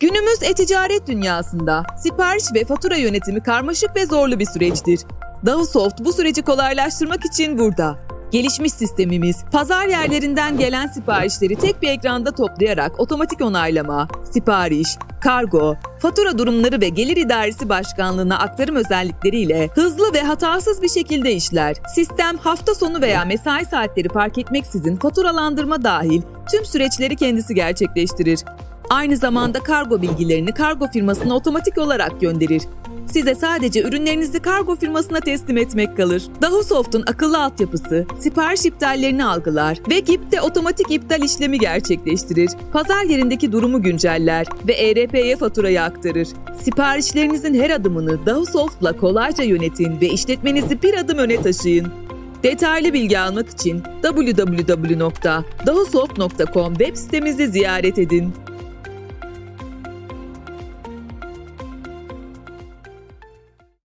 Günümüz e-ticaret dünyasında sipariş ve fatura yönetimi karmaşık ve zorlu bir süreçtir. Dahusoft bu süreci kolaylaştırmak için burada. Gelişmiş sistemimiz, pazar yerlerinden gelen siparişleri tek bir ekranda toplayarak otomatik onaylama, sipariş, kargo, fatura durumları ve gelir idaresi başkanlığına aktarım özellikleriyle hızlı ve hatasız bir şekilde işler. Sistem hafta sonu veya mesai saatleri fark etmeksizin faturalandırma dahil tüm süreçleri kendisi gerçekleştirir. Aynı zamanda kargo bilgilerini kargo firmasına otomatik olarak gönderir. Size sadece ürünlerinizi kargo firmasına teslim etmek kalır. Dahusoft'un akıllı altyapısı sipariş iptallerini algılar ve GIP'te otomatik iptal işlemi gerçekleştirir. Pazar yerindeki durumu günceller ve ERP'ye faturayı aktarır. Siparişlerinizin her adımını Dahusoft'la kolayca yönetin ve işletmenizi bir adım öne taşıyın. Detaylı bilgi almak için www.dahusoft.com web sitemizi ziyaret edin.